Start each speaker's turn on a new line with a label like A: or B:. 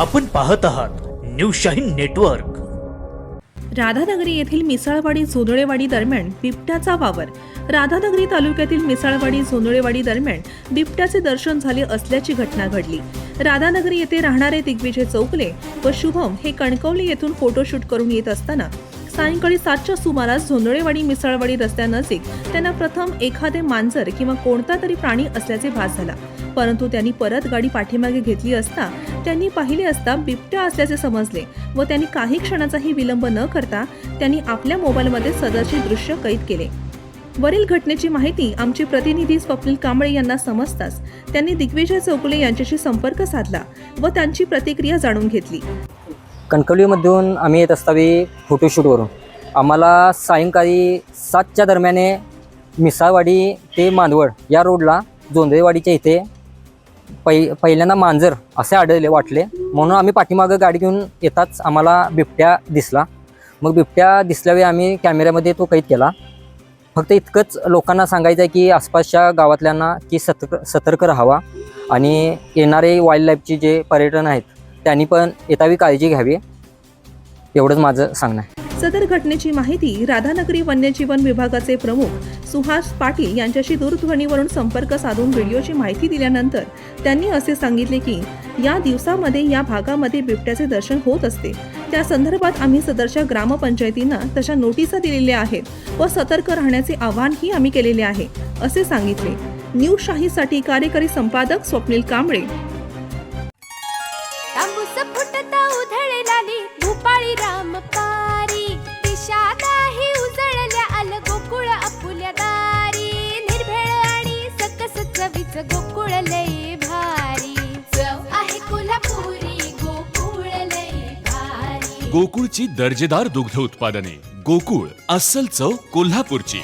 A: आपण पाहत आहात न्यू शाहीन नेटवर्क.
B: राधानगरी येथील मिसाळवाडी झोंधळेवाडी दरम्यान बिबट्याचा वावर. राधानगरी तालुक्यातील मिसाळवाडी झोंधळेवाडी दरम्यान बिबट्याचे दर्शन झाले असल्याची घटना घडली. राधानगरी येथे राहणारे दिग्विजय चौकले व शुभम हे कणकवली येथून फोटोशूट करून येत असताना सायंकाळी सातच्या सुमारास झोंधळेवाडी मिसाळवाडी रस्त्यानजीक त्यांना प्रथम एखादे मांजर किंवा कोणता तरी प्राणी असल्याचे भास झाला. परंतु त्यांनी परत गाडी पाठीमागे घेतली असता त्यांनी पाहिले असता बिबट्या असल्याचे समजले व त्यांनी काही क्षणाचाही विलंब न करता त्यांनी आपल्या मोबाईलमध्ये सदरचे दृश्य कैद केले. वरील घटनेची माहिती आमचे प्रतिनिधी स्वप्नील कांबळे यांना समजताच त्यांनी दिग्विजय चौगुले यांच्याशी संपर्क साधला व त्यांची प्रतिक्रिया जाणून घेतली.
C: कणकवलीमधून आम्ही येत असतावी फोटोशूटवरून. आम्हाला सायंकाळी सातच्या दरम्याने मिसाळवाडी ते मांदवड या रोडला जोंधळेवाडीच्या इथे पै पहिल्यांदा मांजर असे आढळले वाटले. म्हणून आम्ही पाठीमागं गाडी घेऊन येताच आम्हाला बिबट्या दिसला. मग बिबट्या दिसल्यावेळी आम्ही कॅमेऱ्यामध्ये तो कैद केला. फक्त इतकंच लोकांना सांगायचं आहे की आसपासच्या गावातल्यांना की सतर्क सतर्क राहावा. आणि येणारे वाईल्ड लाईफचे जे पर्यटन आहेत त्यांनी पण येतावी काळजी घ्यावी. एवढंच माझं सांगणं आहे.
B: सदर घटनेची माहिती राधानगरी वन्यजीवन विभागाचे प्रमुख सुहास पाटील यांच्याशी दूरध्वनीवरून संपर्क साधून व्हिडिओची माहिती दिल्यानंतर त्यांनी असे सांगितले की या दिवसामध्ये या भागामध्ये बिबट्याचे दर्शन होत असते. त्या संदर्भात आम्ही सदरच्या ग्रामपंचायतींना तशा नोटिसा दिलेल्या आहेत व सतर्क राहण्याचे आवाहनही आम्ही केलेले आहे असे सांगितले. न्यूज शाहीसाठी कार्यकारी संपादक स्वप्नील कांबळे
D: फुटता फुटता उधळलाली भूपाळी राम पारी. दिशा नाही उजळल्या आल गोकुळ आपुल्या दारी. निर्भेळ आणि सकस चवीच गोकुळ लय भारी. चव आहे कोल्हापुरी गोकुळ लय भारी.
E: गोकुळची दर्जेदार दुग्ध उत्पादने. गोकुळ अस्सल चव कोल्हापूरची.